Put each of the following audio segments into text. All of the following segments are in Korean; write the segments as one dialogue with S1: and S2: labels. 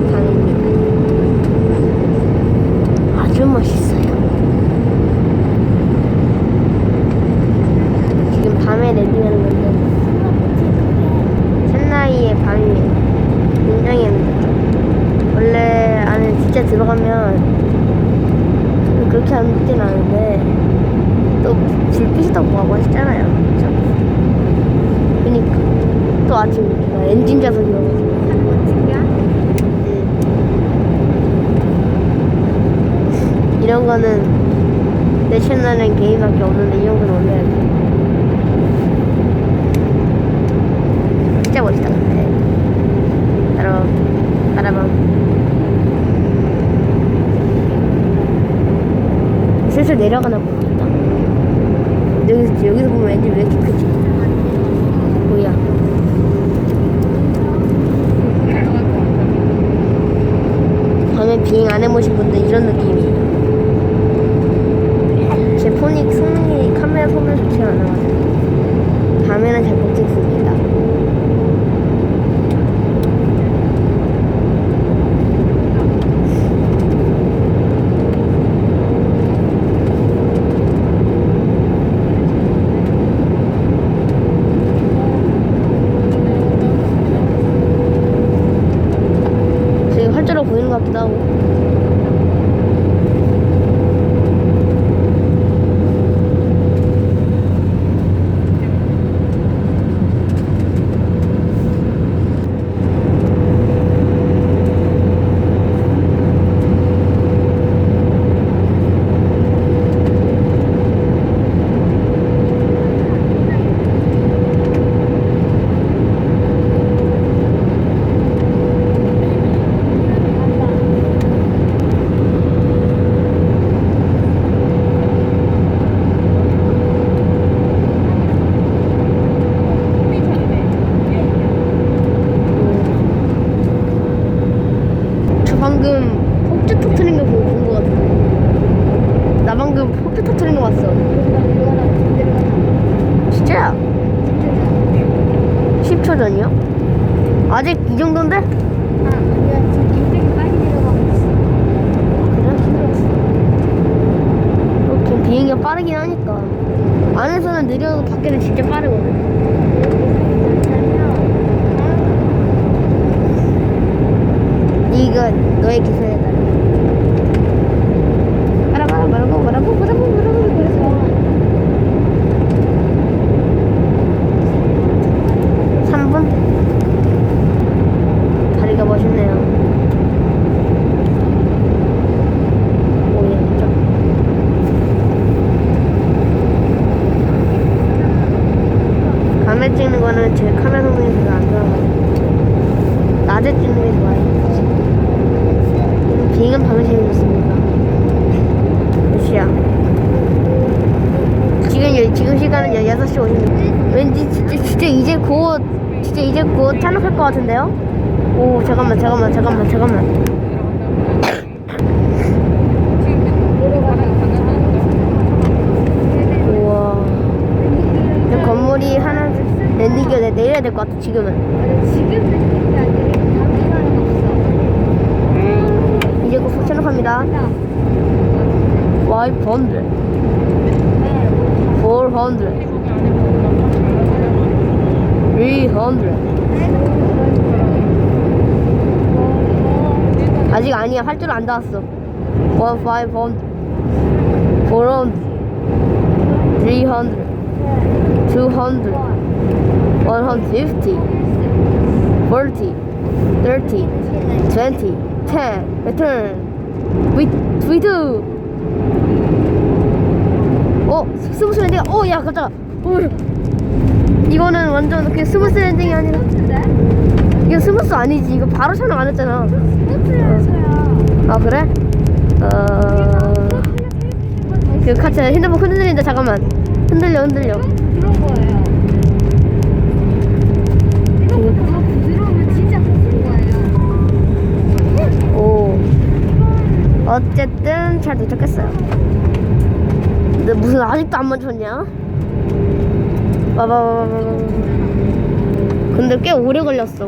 S1: 방입니다. 아주 멋있어요. 지금 밤에 랜딩하는 건데 챈나이의 방이에요. 굉장히 힘들죠. 원래 안에 진짜 들어가면 그렇게 안 늦진 않은데 또 불빛이 더 뭐하고 하시잖아요. 그쵸? 그니까 또 아침 엔진 자석이어가지고 음. 이런 거는 내 채널엔 게임밖에 없는데 이런 건 올려야지. 진짜 멋있다 근데. 바로 바라방 슬슬 내려가나 보겠다. 여기서, 여기서 보면 엔진 왜 이렇게 크지? 뭐야? 비행 안 해보신 분들 이런 느낌이에요. 제 폰이 성능이 카메라 성능 좋지 않아가지고 밤에는 잘 못 찍습니다. 지금 활주로 보이는 것 같기도 하고. 저 방금 폭주 터트린 거 보고 본 거 같은데. 나 방금 폭주 터트린 거 봤어. 진짜야? 10초 전이요? 아직 이 정도인데? 그래? 비행기가 빠르긴 하니까. 안에서는 느려도 밖에는 진짜 빠르거든. 이거 너의 기사에 따라. 바라바라 뭐라고 뭐라고 뭐라고 뭐라고 뭐라고. 3분? 다리가 멋있네요. 오예, 좀. 밤에 찍는 거는 제 카메라 성능이 별로 안 좋아가지고 낮에 찍는 게 좋아요. 비행은 밤에 제일 좋습니다. 몇 시야? 지금, 여- 지금 시간은 6시 50분. 왠지 진짜, 진짜 이제 곧, 진짜 이제 곧 탄핵할 것 같은데요? 오, 잠깐만, 잠깐만, 잠깐만, 잠깐만. 우와. 저 건물이 하나, 될 것 같아, 지금은. 이제 곧 폭탄합니다. 500, 400, 300. 아직 아니야. 할 줄 안 닿았어. 1, 500, 400, 300, 200, 150, 40, 30, 20, 10, return, with, with, 어, 스무스 랜딩, 어, 야, 깜짝아. 어, 이거는 완전 그 스무스 랜딩이 아니라, 이거 스무스 아니지. 이거 바로 촬영 안 했잖아. 아, 그래? 어, 그 카트 핸드폰 흔들린다, 잠깐만. 흔들려, 흔들려.
S2: 그런 거예요.
S1: 어쨌든 잘 도착했어요. 근데 무슨 아직도 안 멈췄냐? 근데 꽤 오래 걸렸어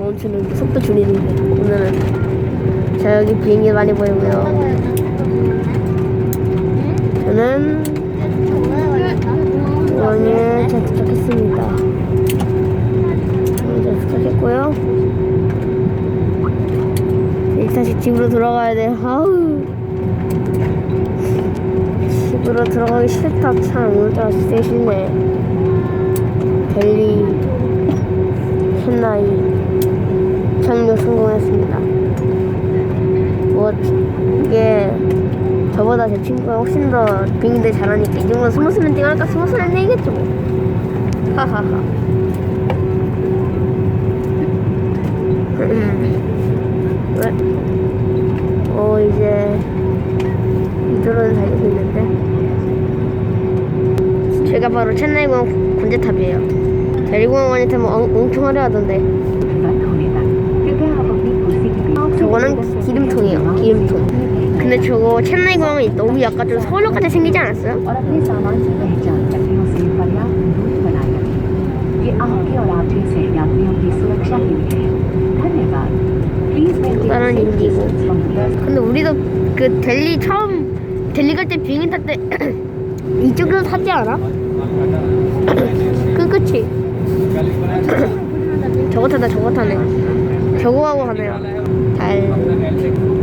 S1: 게 속도 줄이는 게 오늘은 자 여기 비행기 많이 보이고요. 저는 공항에 잘 도착했습니다. 이제 도착했고요. 이제 다시 집으로 돌아가야 돼. 아우. 집으로 들어가기 싫다. 참 진짜 싫네. 델리 캔나이 착륙 성공했습니다. 뭐 이게 저보다 제 친구가 훨씬 더 비행기들 잘하니까 이 정도 스무스 랜딩 할까 스무스 랜딩 이겠죠 뭐. 하하하. 왜? 어 이제 이도로는 달리고 있는데 여기가 바로 첸나이공원 군대탑이에요. 대리공원이 타면 엄청 화려하던데. 저거는 기름통이에요. 기름통. 근데 저거 첸나이공항이 너무 약간 좀 서울역같이 생기지 않았어요? 다른 인디고. 근데 우리도 그 델리 처음 델리 갈 때 비행기 탈때 이쪽으로 타지 않아? 그 그치? 저거 타다 저거 타네. 저거 하고 가네요. 달